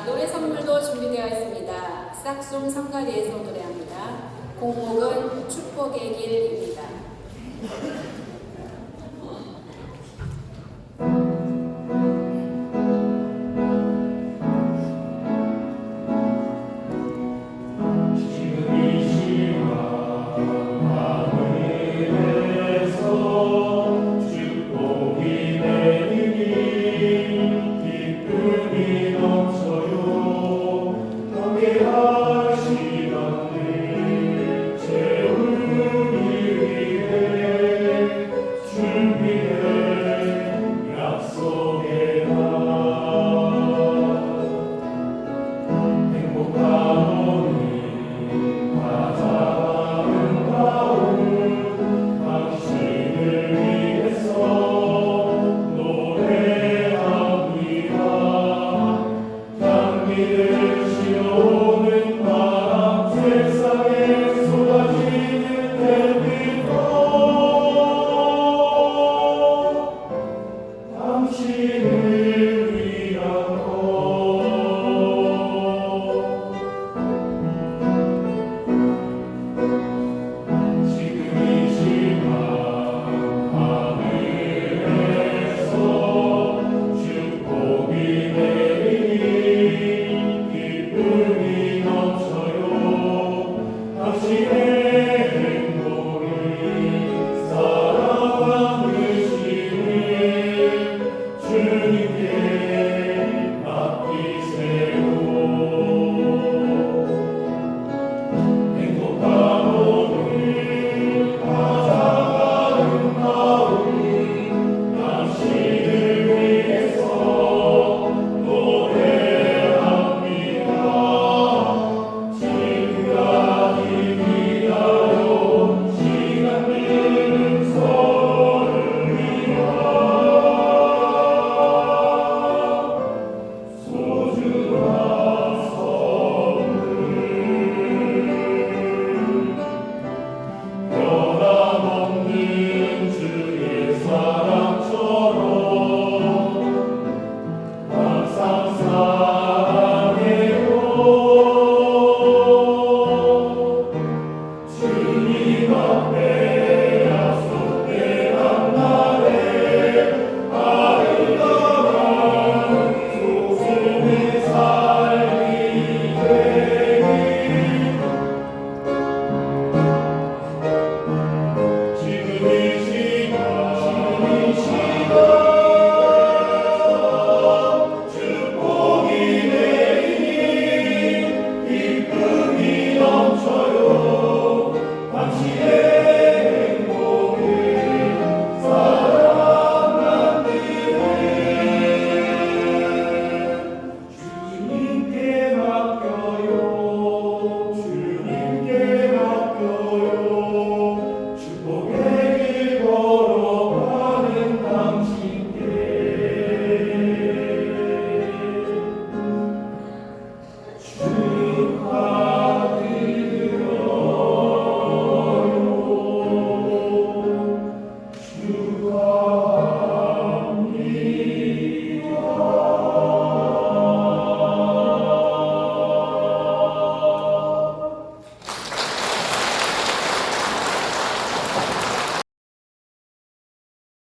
노래 선물도 준비되어 있습니다. 싹송 성가리에서 노래합니다. 공복은 축복의 길입니다. Deus te louve.